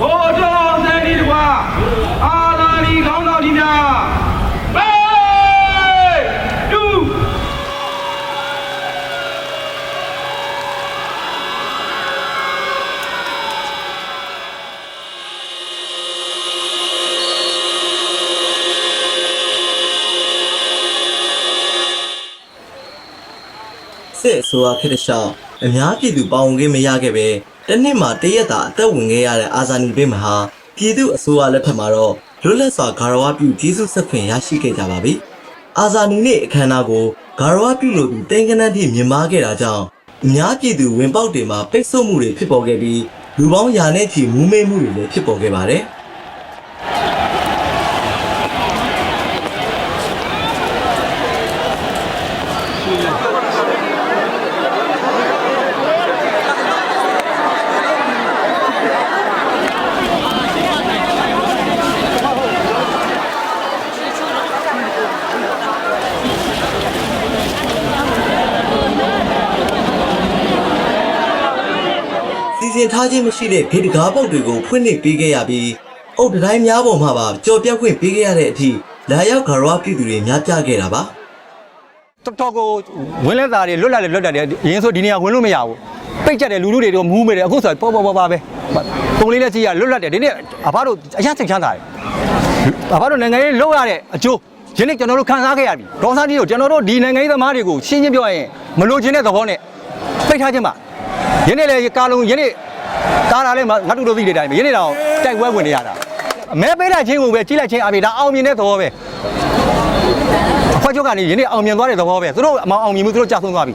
ဘိုးတော်စံဒီတကွာအာသာဒီခေါင်းတော်ကြီးများဘေးတူစစ်အစိုးရခေတ်တစ်လျှောက်အများပြည်သူပါဝင်ခွင့်မရခဲ့ပဲ တစ်နှစ်မှာတရက်တာအသက်ဝင်ခဲ့ရတဲ့အာဇာနည်ဘေးမဟာပြည်သူအစိုးရလက်ထက်မှာတော့လွတ်လပ်စွာဂါရဝပြုကျေးဇူးဆက်ခွင့်ရရှိခဲ့ကြပါပြီ။အာဇာနည်နေ့အခမ်းအနားကိုဂါရဝပြုလို့သူတင်ကနန်းထိမြင်မာခဲ့တာကြောင့်အများပြည်သူဝင်ပေါက်တွေမှာပိတ်ဆို့မှုတွေဖြစ်ပေါ်ခဲ့ပြီးလူပေါင်းရာနဲ့ချီမူးမေးမှုတွေလည်းဖြစ်ပေါ်ခဲ့ပါတယ်။ စီစဉ်ထားခြင်းမရှိတဲ့ဂေတကားပုတ်တွေကိုဖွင့်လှစ်ပေးခဲ့ရပြီးအုတ်တတိုင်းများပေါ်မှာပါကြော်ပြတ်ခွင့်ပေးခဲ့ရတဲ့အထိလာရောက်ဂါရဝပြည်သူတွေများပြားခဲ့တာပါတော်တော်ကိုဝင်လက်သားတွေလွတ်လာတယ်လွတ်လာတယ်ရင်းဆိုဒီနေရာဝင်လို့မရဘူးပိတ်ကြတယ်လူလူတွေတော့မူးမေတယ်အခုဆိုပေါ်ပေါ်ပေါ်ပါပဲပုံလေးနဲ့ကြည့်ရလွတ်လပ်တယ်ဒီနေ့အဖားတို့အရန်စိတ်ချမ်းသာတယ်အဖားတို့နိုင်ငံရေးလောက်ရတဲ့အကျိုးယနေ့ကျွန်တော်တို့ခံစားခဲ့ရပြီဒေါ်စားကြီးကိုကျွန်တော်တို့ဒီနိုင်ငံရေးသမားတွေကိုရှင်းရှင်းပြောရရင်မလိုချင်တဲ့သဘောနဲ့ပိတ်ထားခြင်းပါယနေ့လေကာလုံးယနေ့ ကားလာလဲငါတို့တို့သိတဲ့အတိုင်းပဲယနေ့တော့တိုက်ပွဲဝင်နေရတာအမဲပေးတဲ့ချင်းကိုပဲကြီးလိုက်ချင်းအပြင်ဒါအောင်မြင်တဲ့သဘောပဲအဖွဲ့ချုပ်ကနေယနေ့အောင်မြင်သွားတဲ့သဘောပဲသူတို့အမအောင်မြင်မှုသူတို့ကြာဆုံးသွားပြီ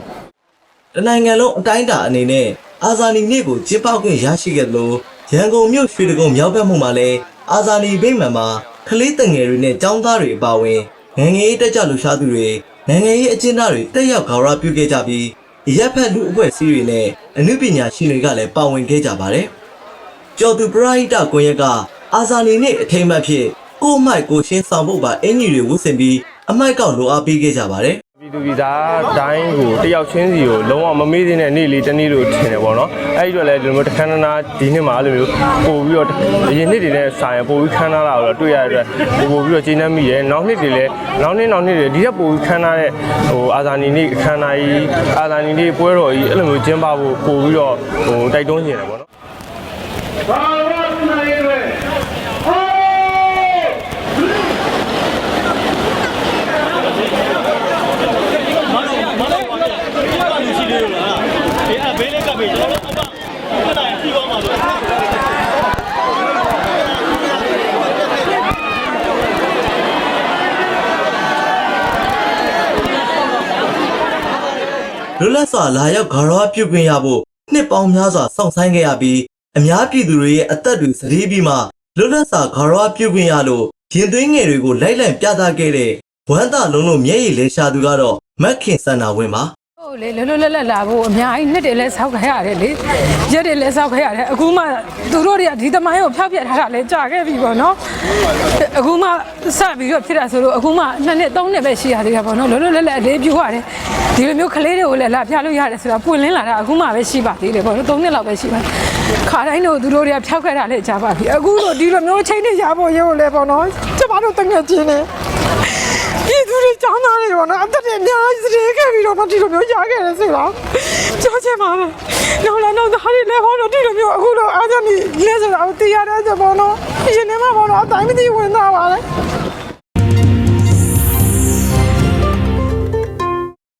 တနိုင်ငံလုံးအတိုင်းအတာအနေနဲ့အာဇာနည်နေ့ကိုကျင်းပခွင့်ရရှိခဲ့သလိုရန်ကုန်မြို့ရွှေတကုံမြောက်ဘက်မှုမှာလည်းအာဇာနည်ဗိမာန်မှာကလေးတငယ်တွေနဲ့ចောင်းသားတွေအပါအဝင်နိုင်ငံရေးတက်ကြလူရှားသူတွေနိုင်ငံရေးအကျဉ်းသားတွေတက်ရောက်ဂါရဝပြုခဲ့ကြပြီး ရပ်ဖက်လူအဖွဲ့အစည်းတွေနဲ့အမှုပညာရှင်တွေကလည်းပါဝင်ခဲ့ကြပါတယ်။ကျော်သူပရိဟိတကွန်ရက်ကအာဇာနည်နေ့အထိမ်းအမှတ်ဖြစ်ကို့မိုက်ကိုရှင်းဆောင်ဖို့ပါအင်ကြီးတွေဝတ်ဆင်ပြီးအမိုက်ကောက်လိုအားပေးခဲ့ကြပါတယ်။ပြည် သူပြည်သားတိုင်းကိုတယောက်ချင်းစီကိုလုံးဝမမေ့သေးတဲ့နေ့လေးတစ်နေ့လို့ထင်တယ်ပေါ့နော်အဲ့ဒီတော့လည်းဒီလိုမျိုးတခန်းနာဒီနှစ်မှာအဲ့လိုမျိုးပို့ပြီးတော့အရင်နှစ်တွေနဲ့စာရင်ပို့ပြီးခန်းနာတာကိုတော့တွေ့ရတဲ့အတွက်ပို့ပြီးတော့ကျင်းနှံ့မိတယ်နောက်နှစ်တွေလည်းနောက်နှစ်နောက်နှစ်တွေဒီထက်ပို့ပြီးခန်းနာတဲ့ဟိုအာဇာနည်နေ့အခမ်းအနားကြီးအာဇာနည်နေ့ပွဲတော်ကြီးအဲ့လိုမျိုးကျင်းပဖို့ပို့ပြီးတော့ဟိုတိုက်တွန်းနေတယ်ပေါ့နော်ဘာလို့စနေရဲဟေး လွတ်လပ်စွာလာရောက်ဂါရဝပြုခွင့်ရဖို့နှစ်ပေါင်းများစွာစောင့်ဆိုင်းခဲ့ရပြီးအများပြည်သူတွေရဲ့အသက်တွေစတေးပြီးမှလွတ်လပ်စွာဂါရဝပြုခွင့်ရလို့ရင်သွေးငယ်တွေကိုလိုက်လံပြသခဲ့တဲ့ဝမ်းသာလုံးလုံးမျက်ရည်လဲရှာသူကတော့မက်ခင်စန္နာဝင်းပါ ဟုတ်လေလွတ်လွတ်လပ်လပ်လာဖို့အများကြီးနှစ်တွေလဲစောက်ခဲ့ရတယ်လေရက်တွေလဲစောက်ခဲ့ရတယ်အခုမှသူတို့တွေကဒီသမိုင်းကိုဖျောက်ပြက်ထားတာလဲကြာခဲ့ပြီပေါ့နော်အခုမှစပြီးတော့ဖြစ်တာဆိုလို့အခုမှနှစ်နှစ်သုံးနှစ်ပဲရှိရသေးတာပေါ့နော်လွတ်လွတ်လပ်လပ်အလေးပြုရတယ်ဒီလိုမျိုးကလေးတွေကိုလည်းလာပြလို့ရတယ်ဆိုတာပွင့်လင်းလာတာအခုမှပဲရှိပါသေးတယ်ပေါ့နော်သုံးနှစ်လောက်ပဲရှိပါခါတိုင်းတော့သူတို့တွေကဖျောက်ခဲ့တာလဲကြာပါပြီအခုတော့ဒီလိုမျိုးချိန်နေရဖို့ရုပ်လဲပေါ့နော်ကျမတို့တငယ်ချင်းနေ ပြည်သူတွေចောင်းသားတွေပေါ့နော်အသက်တွေအများကြီးစတဲ့ခဲ့ပြီးတော့မဒီလိုမျိုးရခဲ့တယ်ဆိုတော့ကြောက်ချင်ပါပဲနောက်လာနောက်သားတွေလည်းပေါ့နော်ဒီလိုမျိုးအခုတော့အားကြမိလဲဆိုတော့တရားတဲ့ဆိုပေါ့နော်ရှင်နေမှာပေါ့နော်အတိုင်းမသိဝင်သားပါလေ